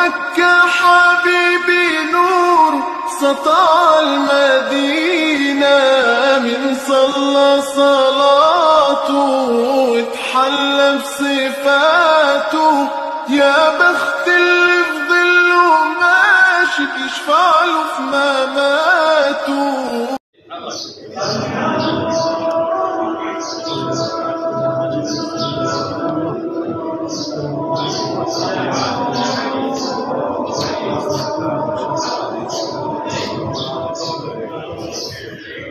مكة حبيبي نور سطع المدينة من صلى صلاته واتحلى بصفاته يا بخت اللي في ظله ماشي بيشفع له في مماته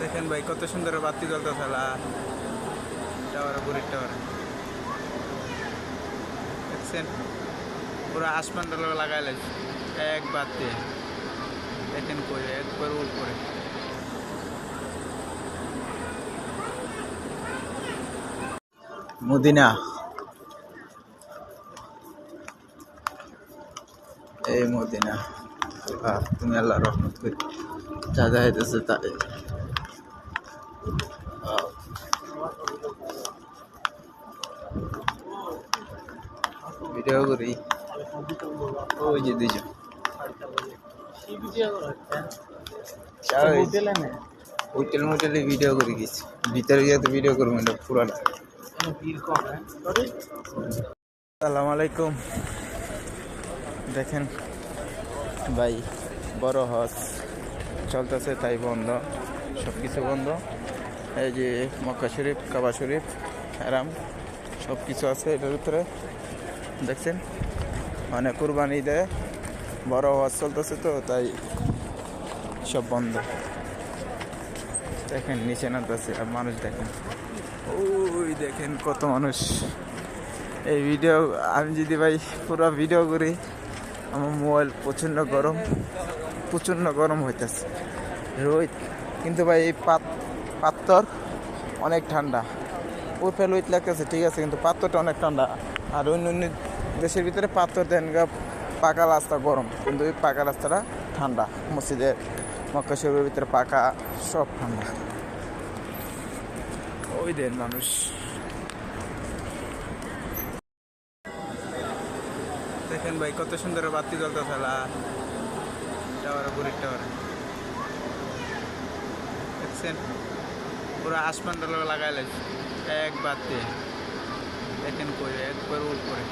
দেখেন ভাই কত সুন্দর বাতি জ্বলতে থালা টাওয়ারে বুড়ির টাওয়ারে। দেখছেন? পুরো আসমানটা লাগাই লাগছে এক বাতি। দেখেন করে একবার উপরে মদিনা। এই মদিনা। তুমি আল্লাহ রহমত করি। যা যা হইতেছে তাই। ভিডিও করি। ওই যে দুজন হোটেল মোটেলে ভিডিও করে গেছি ভিতরে গিয়ে তো ভিডিও করব এটা পুরাটা। আসসালামু আলাইকুম দেখেন ভাই বড় হজ। চলতেছে তাই বন্ধ সব কিছু বন্ধ। এই যে মক্কা শরীফ কাবা শরীফ আরাম সব কিছু আছে এটার ভিতরে। দেখছেন? মানে কুরবানি দেয়। বড় হজ চলতেছে তো, তাই সব বন্ধ। দেখেন, নিচে নামতেছে, আর মানুষ দেখেন। ওই দেখেন কত মানুষ। এই ভিডিও, আমি যদি ভাই পুরো ভিডিও করি, আমার মোবাইল প্রচণ্ড গরম প্রচণ্ড গরম হইতেছে। রোদ কিন্তু ভাই এই পাত, পাত্তর অনেক ঠান্ডা। ওই ফেল লাগতেছে, ঠিক আছে, কিন্তু পাত্তরটা অনেক ঠান্ডা। আর অন্য অন্য দেশের ভিতরে পাত্তর দেন পাকা রাস্তা গরম, কিন্তু ওই পাকা রাস্তাটা ঠান্ডা। মসজিদের মক্কা শরীরের ভিতরে পাকা, সব ঠান্ডা। ওই দেন মানুষ। দেখেন ভাই, কত সুন্দর বাতি জ্বলতে থালা টাওয়ারে, বুড়ির টাওয়ার। দেখছেন? পুরো আসমানটা লাগাই লাগছে এক বাতি। দেখেন করে একবার উপরে